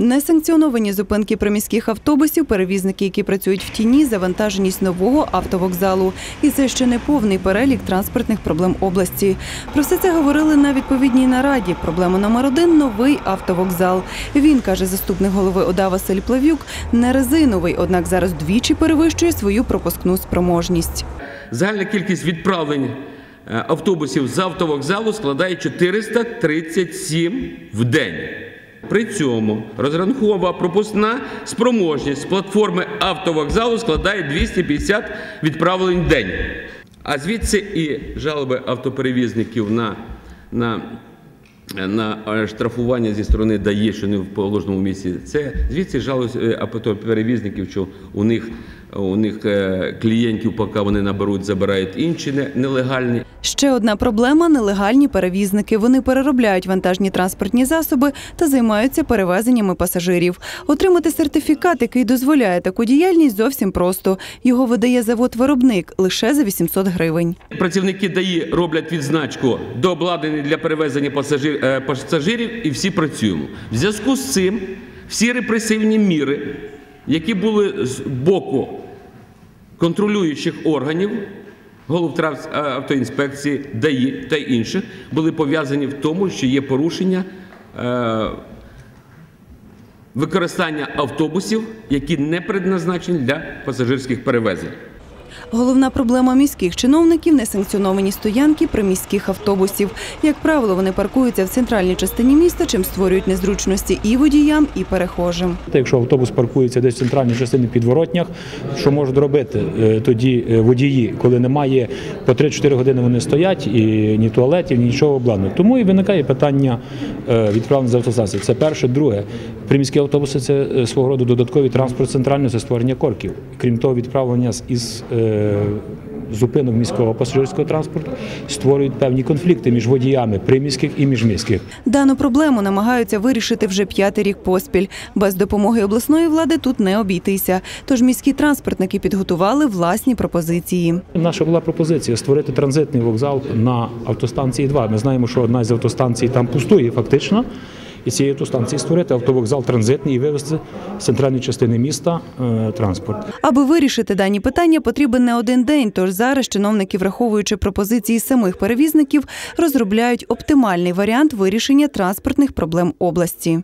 Несанкціоновані зупинки приміських автобусів, перевізники, які працюють в тіні, завантаженість нового автовокзалу. І це ще не повний перелік транспортних проблем області. Про все це говорили на відповідній нараді. Проблема номер один новий автовокзал. Він каже заступник голови ОДА Василь Плавюк, не резиновий, однак зараз двічі перевищує свою пропускну спроможність. Загальна кількість відправлень е, автобусів з автовокзалу складає 437 в день. При цьому розрахункова пропускна спроможність платформи автовокзалу складає 250 відправлень в день. А звідси і жалоби автоперевізників на, на, на е, штрафування зі сторони ДАЄ, що не в положеному місці. Це звідси жалоби е, автоперевізників, що у них, у них е, клієнтів, поки вони наберуть, забирають інші не- нелегальні. Ще одна проблема нелегальні перевізники. Вони переробляють вантажні транспортні засоби та займаються перевезеннями пасажирів. Отримати сертифікат, який дозволяє таку діяльність, зовсім просто. Його видає завод-виробник лише за 800 гривень. Працівники ДАІ роблять відзначку до обладнання для перевезення е, пасажирів і всі працюємо. В зв'язку з цим всі репресивні міри, які були з боку контролюючих органів, е, автоінспекції, ДАІ та інших, були пов'язані в тому, що є порушення е, використання автобусів, які не предназначені для пасажирських перевезень. Головна проблема міських чиновників несанкціоновані стоянки приміських автобусів. Як правило, вони паркуються в центральній частині міста, чим створюють незручності і водіям, і перехожим. Якщо автобус паркується десь в центральній частині підворотнях, що можуть робити е, тоді е, водії, коли немає по 3-4 години вони стоять і ні туалетів, ні нічого обладнання. Тому і виникає питання е, відправлення з автостанції. Це перше, друге. Приміські автобуси це свого роду додатковий транспорт центральний, це створення корків. Крім того, відправлення із зупинок міського пасажирського транспорту створюють певні конфлікти між водіями приміських і міжміських. Дану проблему намагаються вирішити вже п'ятий рік поспіль. Без допомоги обласної влади тут не обійтися. Тож міські транспортники підготували власні пропозиції. Наша була пропозиція створити транзитний вокзал на автостанції 2. Ми знаємо, що одна з автостанцій там пустує фактично. І цієї автостанції створити автовокзал транзитний і вивезти з центральної частини міста е, транспорт. Аби вирішити дані питання, потрібен не один день. Тож зараз чиновники, враховуючи пропозиції самих перевізників, розробляють оптимальний варіант вирішення транспортних проблем області.